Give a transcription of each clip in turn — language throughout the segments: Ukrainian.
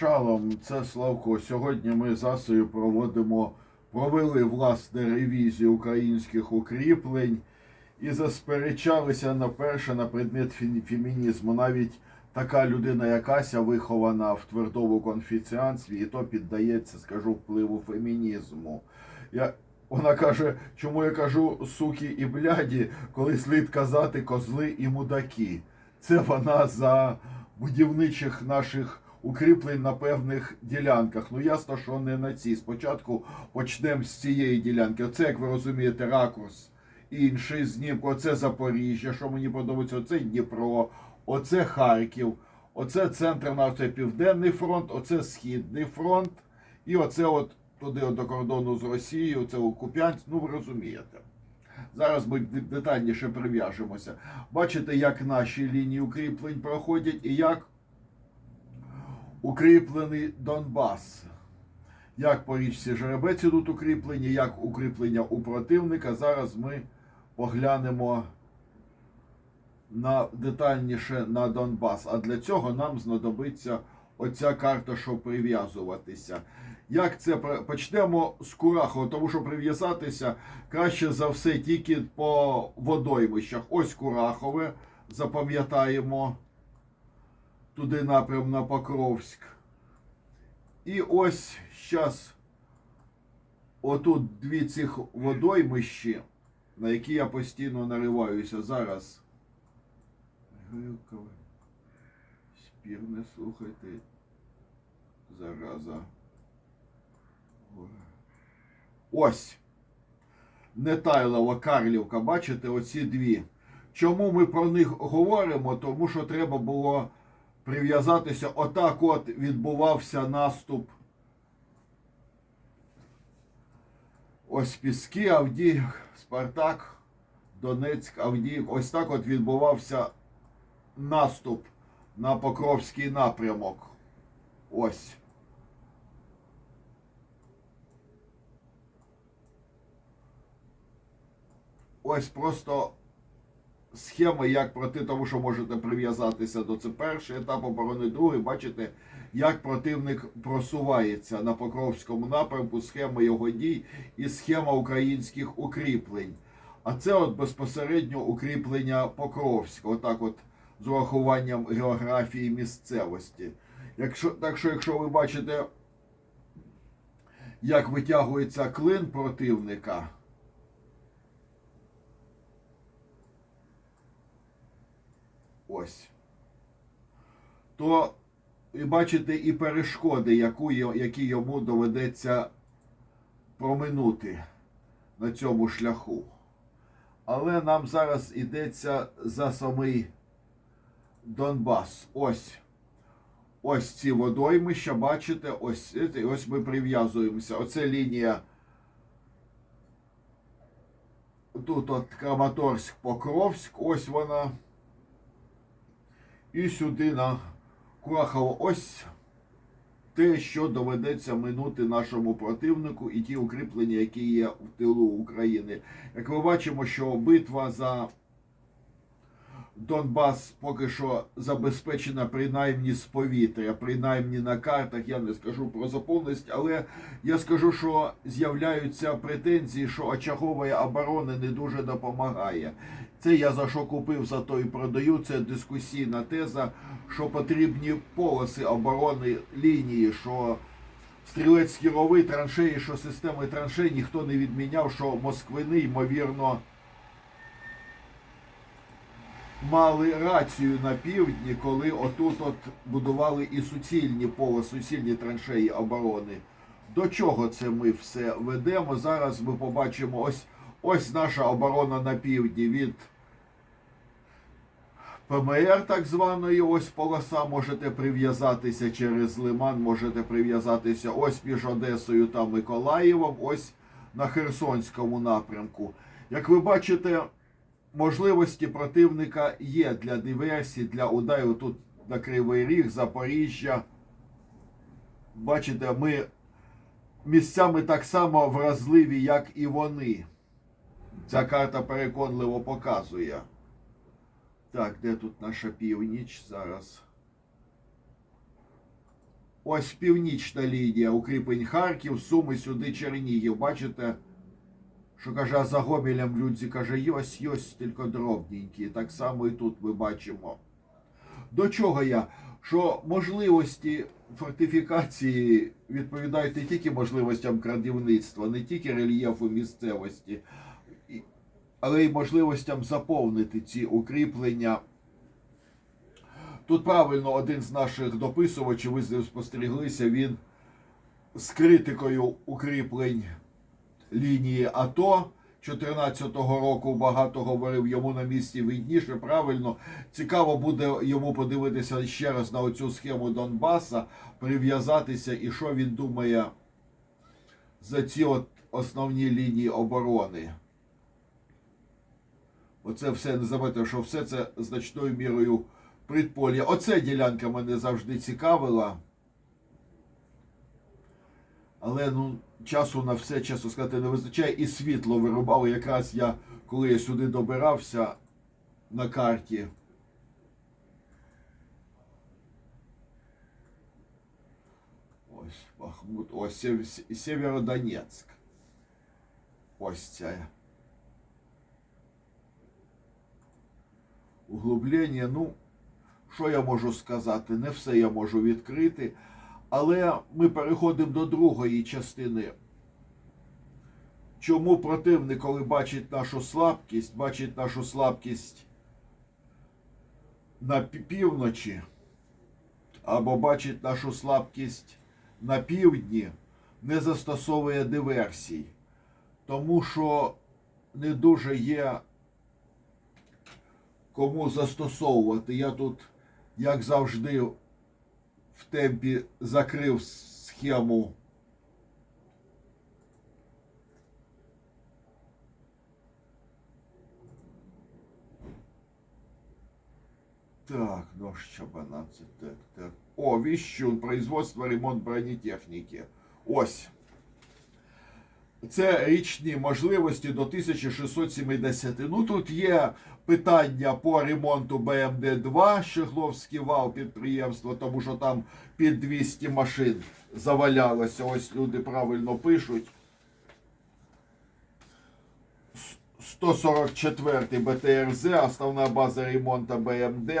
Шалом, це Славко. Сьогодні ми з Асою проводимо, провели власне ревізію українських укріплень і засперечалися на перше на предмет фемінізму. Навіть така людина, як Ася, вихована в твердому конфіціанстві, і то піддається, скажу, впливу фемінізму. Я, вона каже, чому я кажу суки і бляді, коли слід казати козли і мудаки. Це вона за будівничих наших укріплень на певних ділянках. Ну ясно, що не на цій. Спочатку почнемо з цієї ділянки. Оце, як ви розумієте, ракурс. Інший знімок, оце Запоріжжя, що мені подобається, оце Дніпро, оце Харків, оце центр на Південний фронт, оце Східний фронт, і оце от туди от до кордону з Росією, це у Куп'янськ, ну ви розумієте. Зараз ми детальніше прив'яжемося. Бачите, як наші лінії укріплень проходять і як укріплений Донбас. Як по річці Жеребець ідуть укріплення, як укріплення у противника. Зараз ми поглянемо на детальніше на Донбас. А для цього нам знадобиться оця карта, щоб прив'язуватися. Як це почнемо з Курахова, тому що прив'язатися краще за все тільки по водоймищах. Ось Курахове, запам'ятаємо туди напрям на Покровськ. І ось зараз отут дві цих водоймищі, на які я постійно нариваюся зараз. Грилкове. Спірне, слухайте. Зараза. Ось. Нетайлова, Карлівка, бачите, оці дві. Чому ми про них говоримо? Тому що треба було прив'язатися. Отак от відбувався наступ. Ось Піски, Авдіїв, Спартак, Донецьк, Авдіїв. Ось так от відбувався наступ на Покровський напрямок. Ось. Ось просто схема, як проти тому, що можете прив'язатися до це перший етап оборони, другий, бачите, як противник просувається на Покровському напрямку, схема його дій і схема українських укріплень. А це от безпосередньо укріплення Покровська, отак от з урахуванням географії місцевості. Якщо, так що, якщо ви бачите, як витягується клин противника. Ось. То і бачите і перешкоди, яку, які йому доведеться проминути на цьому шляху. Але нам зараз йдеться за самий Донбас. Ось. Ось ці водоймища, бачите, ось, ось ми прив'язуємося. Оце лінія. Тут от Краматорськ, Покровськ, ось вона. І сюди на Курахово. Ось те, що доведеться минути нашому противнику, і ті укріплення, які є в тилу України. Як ми бачимо, що битва за Донбас поки що забезпечена принаймні з повітря, принаймні на картах. Я не скажу про заповненість, але я скажу, що з'являються претензії, що очагової оборони не дуже допомагає. Це я за що купив, за то і продаю. Це дискусійна теза, що потрібні полоси оборони лінії, що стрілецькі рови, траншеї, що системи траншей ніхто не відміняв, що москвини, ймовірно, мали рацію на півдні, коли отут от будували і суцільні полоси, суцільні траншеї оборони. До чого це ми все ведемо? Зараз ми побачимо ось, ось наша оборона на півдні від ПМР так званої, ось полоса можете прив'язатися через Лиман, можете прив'язатися ось між Одесою та Миколаєвом, ось на Херсонському напрямку. Як ви бачите, можливості противника є для диверсій, для ударів тут на Кривий Ріг, Запоріжжя. Бачите, ми місцями так само вразливі, як і вони. Ця карта переконливо показує. Так, де тут наша північ зараз? Ось північна лінія, укріплень Харків, Суми сюди Чернігів. Бачите, що каже, а за Гомелем людзі каже, йось, йось, тільки дробненькі. Так само і тут ми бачимо. До чого я? Що можливості фортифікації відповідають не тільки можливостям крадівництва, не тільки рельєфу місцевості, але й можливостям заповнити ці укріплення. Тут правильно один з наших дописувачів, ви з ним спостеріглися, він з критикою укріплень лінії АТО 14-го року багато говорив йому на місці видніше. Правильно, цікаво буде йому подивитися ще раз на оцю схему Донбаса, прив'язатися і що він думає за ці от основні лінії оборони. Оце все не забудьте, що все це значною мірою предполі. Оце ділянка мене завжди цікавила. Але ну, часу на все, чесно сказати, не вистачає. І світло вирубали якраз я, коли я сюди добирався на карті. Ось Бахмут, ось Сєвєродонецьк. Ось ця. Углублення, ну, що я можу сказати? Не все я можу відкрити. Але ми переходимо до другої частини. Чому противник, коли бачить нашу слабкість, бачить нашу слабкість на півночі, або бачить нашу слабкість на півдні, не застосовує диверсій. Тому що не дуже є кому застосовувати. Я тут, як завжди, в темпі закрив схему. Так, нож чабанадцять, так, так. О, Віщун, производство, ремонт бронетехніки. Ось. Це річні можливості до 1670. Ну тут є питання по ремонту БМД-2, Щегловський вал підприємство, тому що там під 200 машин завалялося. Ось люди правильно пишуть. С- 144 БТРЗ, основна база ремонту БМД.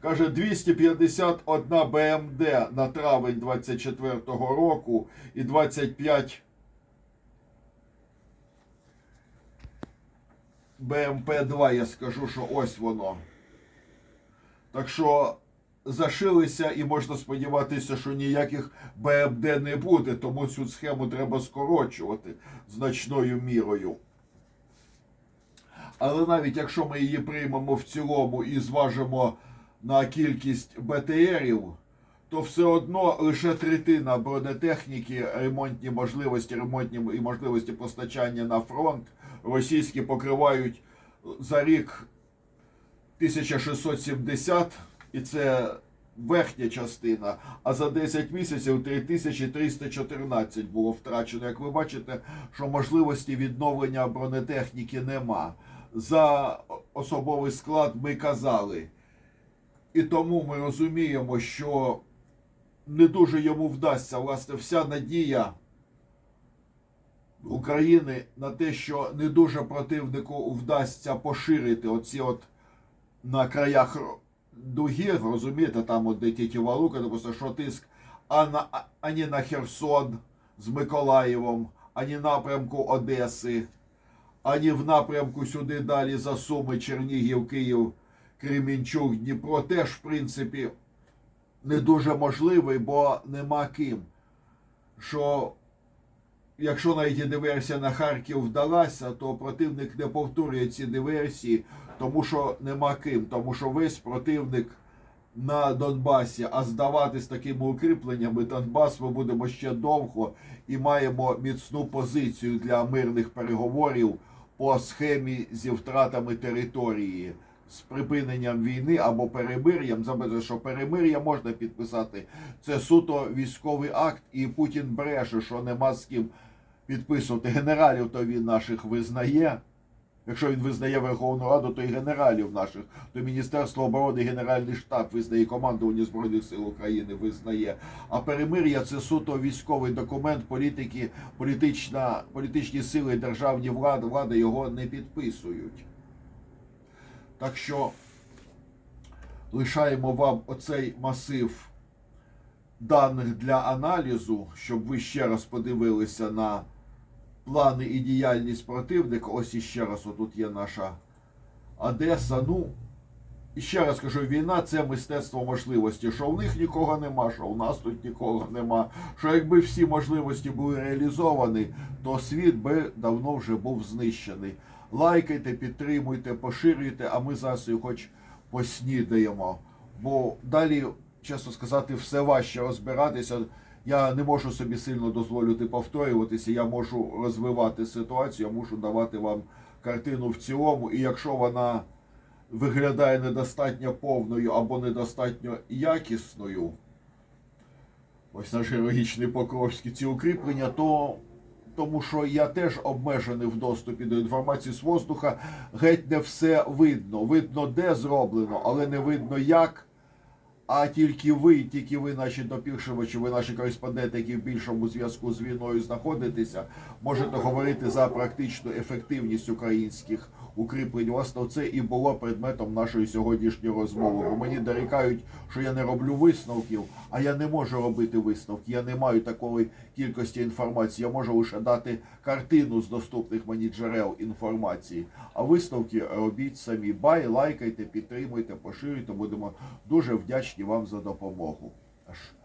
Каже, 251 БМД на травень 24 року і 25 БМП-2, я скажу, що ось воно. Так що зашилися і можна сподіватися, що ніяких БМД не буде, тому цю схему треба скорочувати значною мірою. Але навіть якщо ми її приймемо в цілому і зважимо на кількість БТРів, то все одно лише третина бронетехніки, ремонтні можливості, ремонтні і можливості постачання на фронт російські покривають за рік 1670, і це верхня частина, а за 10 місяців 3314 було втрачено. Як ви бачите, що можливості відновлення бронетехніки нема. За особовий склад ми казали. І тому ми розуміємо, що не дуже йому вдасться власне вся надія України на те, що не дуже противнику вдасться поширити оці от на краях дуги, розумієте, там от де тіті Валука, допустим, що тиск, а на, ані на Херсон з Миколаєвом, ані напрямку Одеси, ані в напрямку сюди далі за Суми, Чернігів, Київ, Кремінчук, Дніпро теж, в принципі, не дуже можливий, бо нема ким. Що якщо навіть диверсія на Харків вдалася, то противник не повторює ці диверсії, тому що нема ким, тому що весь противник на Донбасі, а здавати з такими укріпленнями Донбас ми будемо ще довго і маємо міцну позицію для мирних переговорів по схемі зі втратами території. З припиненням війни або перемир'ям, забути, що перемир'я можна підписати. Це суто військовий акт, і Путін бреше, що нема з ким підписувати. Генералів то він наших визнає. Якщо він визнає Верховну Раду, то і генералів наших, то Міністерство оборони, Генеральний штаб визнає, командування Збройних сил України визнає. А перемир'я це суто військовий документ політики, політична, політичні сили, державні влади, влади його не підписують. Так що лишаємо вам оцей масив даних для аналізу, щоб ви ще раз подивилися на плани і діяльність противника. Ось іще раз, отут є наша Одеса. Ну, і ще раз кажу, війна це мистецтво можливості. Що в них нікого нема, що в нас тут нікого нема. Що якби всі можливості були реалізовані, то світ би давно вже був знищений. Лайкайте, підтримуйте, поширюйте, а ми зараз і хоч поснідаємо. Бо далі, чесно сказати, все важче розбиратися. Я не можу собі сильно дозволити повторюватися. Я можу розвивати ситуацію, я мушу давати вам картину в цілому. І якщо вона виглядає недостатньо повною або недостатньо якісною, ось наш героїчний Покровський ці укріплення, то тому що я теж обмежений в доступі до інформації з воздуха, геть не все видно. Видно, де зроблено, але не видно як. А тільки ви, тільки ви, наші допішувачі, ви наші кореспонденти, які в більшому зв'язку з війною знаходитеся, можете говорити за практичну ефективність українських укріплень. Власне, це і було предметом нашої сьогоднішньої розмови. Бо мені дорікають, що я не роблю висновків, а я не можу робити висновки. Я не маю такої кількості інформації. Я можу лише дати картину з доступних мені джерел інформації. А висновки робіть самі. Бай, лайкайте, підтримуйте, поширюйте. Будемо дуже вдячні вам за допомогу.